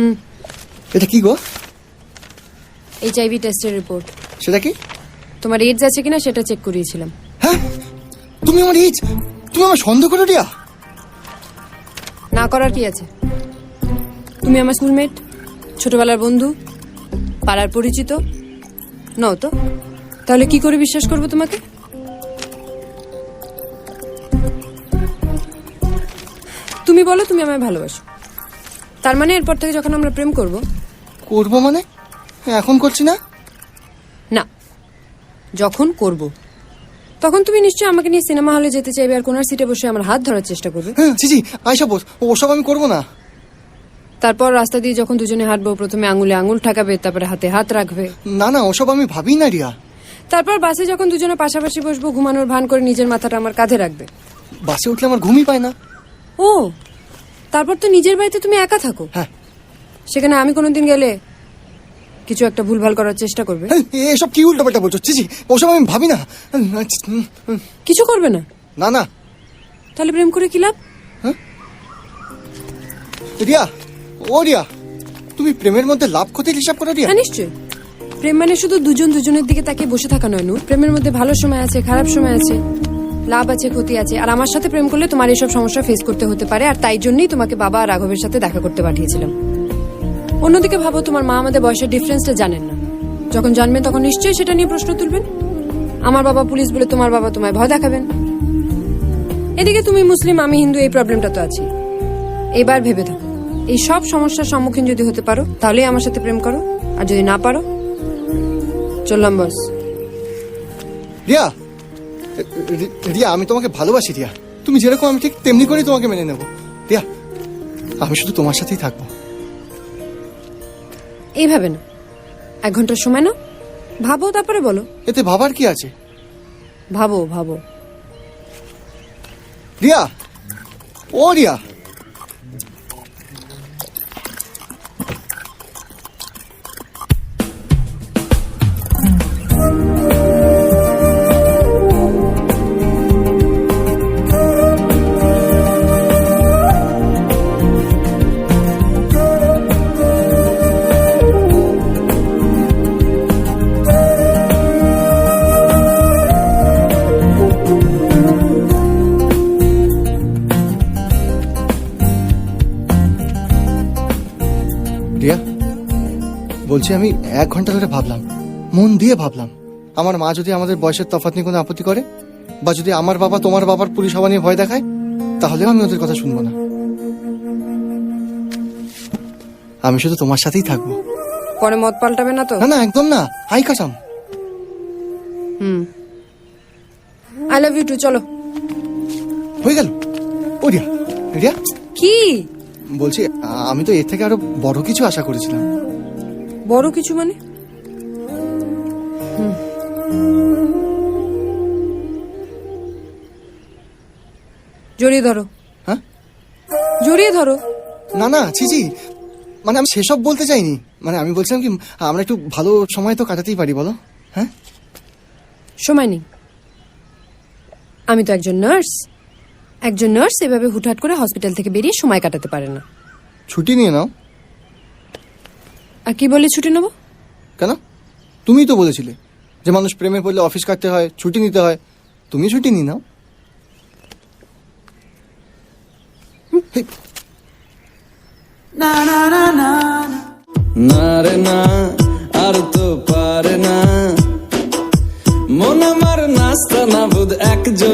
হুম। এটা কি গো? এইচআইভি টেস্টের রিপোর্ট সেটা কি? তোমার এইডস আছে কিনা সেটা চেক করিয়েছিলাম। হ্যাঁ? তুমি আমার এইজ তুমি আমার সন্দেহ করো রিয়া? না করার কি আছে? তুমি আমার স্কুলমেট ছোটবেলার বন্ধু পাড়ার পরিচিত। নও তো। তাহলে কি করে বিশ্বাস করব তোমাকে? তুমি বলো তুমি আমায় ভালোবাসো। তার মানে এরপর থেকে যখন আমরা প্রেম করব? করব মানে? এখন করছি না? না। যখন করব। তখন তুমি নিশ্চয়ই আমাকে নিয়ে সিনেমা হলে যেতে চাইবে আর কোনার সিটে বসে আমার হাত ধরার চেষ্টা করবে। হ্যাঁ জি জি আয়সা বোস ওসব আমি করব না। তারপর রাস্তা দিয়ে যখন দুজনে হাঁটবো প্রথমে আঙুলে আঙুল ঠাকাবে তারপরে হাতে হাত রাখবে। না না ওসব আমি ভাবি না রিয়া। তারপর বাসে যখন দুজনে পাশাপাশি বসবো ঘুমানোর ভান করে নিজের মাথাটা আমার কাঁধে রাখবে। বাসে উঠলে আমার ঘুমই পায় না। ও তারপর তো নিজের বাড়িতে তুমি একা থাকো। হ্যাঁ। সেখানে আমি কোনোদিন গেলে কিছু একটা ভুলভাল করার চেষ্টা করবে। হ্যাঁ, এসব কি উল্টাপাল্টা বলছো? জি ওসব আমি ভাবি না। কিছু করবে না? না না। তাহলে প্রেম করে কি লাভ? রিয়া ও রিয়া তুমি প্রেমের মধ্যে লাভ ক্ষতির হিসাব করো রিয়া। হ্যাঁ নিশ্চয়ই। প্রেম মানে শুধু দুজন দুজনের দিকে তাকিয়ে বসে থাকা নয় নূর। প্রেমের মধ্যে ভালো সময় আছে খারাপ সময় আছে। লাভ আছে, ক্ষতি আছে। আর আমার সাথে প্রেম করলে তোমার এসব সমস্যা ফেস করতে হতে পারে, আর তাই জন্যই তোমাকে বাবা আর রাঘবের সাথে দেখা করতে পাঠিয়েছিলাম। অন্যদিকে ভাবো, তোমার মা আমাদের বয়সের ডিফারেন্সটা জানেন না। যখন জানবেন তখন নিশ্চয়ই সেটা নিয়ে প্রশ্ন তুলবেন। আমার বাবা পুলিশ বলে তোমার বাবা তোমায় ভয় দেখাবেন। এদিকে তুমি মুসলিম, আমি হিন্দু, এই প্রবলেমটা তো আছে এবার ভেবে থাকো, এই সব সমস্যার সম্মুখীন যদি হতে পারো, তাহলেই আমার সাথে প্রেম করো, আর যদি না পারো, চললাম বস। রিয়া! রিয়া আমি তোমাকে ভালোবাসি রিয়া। তুমি যেরকম আমি ঠিক তেমনি করেই তোমাকে মেনে নেব। রিয়া আমি শুধু তোমার সাথেই থাকব। এইভাবে না এক ঘণ্টার সময় না ভাবো তারপরে বলো। এতে ভাবার কি আছে? ভাবো ভাবো। রিয়া! ও রিয়া রিয়া! বলছি আমি এক ঘণ্টা ধরে ভাবলাম মন দিয়ে ভাবলাম আমার মা যদি আমাদের বয়সের তফাৎ নিয়ে কোনো আপত্তি করে বা যদি আমার বাবা তোমার বাবার পুলিশ হওয়া নিয়ে ভয় দেখায় তাহলেও আমি ওদের কথা শুনব না। আমি শুধু তোমার সাথেই থাকব। পরে মত পাল্টাবে না তো? না না একদম না হাই কাসাম। Hmm. I love you too চলো। হয়ে গেল। ও রিয়া রিয়া? কি? বলছি আমি তো এর থেকে আরও বড় কিছু আশা করেছিলাম। বড় কিছু মানে? জড়িয়ে ধরো। হ্যাঁ? জড়িয়ে ধরো। না না ছিজি মানে আমি সেসব বলতে চাইনি। মানে আমি বলছিলাম কি আমরা একটু ভালো সময় তো কাটাতেই পারি বলো। হ্যাঁ? সময় নেই। আমি তো একজন নার্স। একজন নার্স এভাবে হুটহাট করে হসপিটাল থেকে বেরিয়ে সময় কাটাতে পারে না। ছুটি নিয়ে নাও। আর কি বলে ছুটি নেব? কেন? তুমিই তো বলেছিলে যে মানুষ প্রেমে পড়লে অফিস কাটতে হয় ছুটি নিতে হয়। তুমি ছুটি নিয়ে নাও। না রে না আর তো পারে না। মন আমার নাস্তা না বুধ একজনের হৃদয়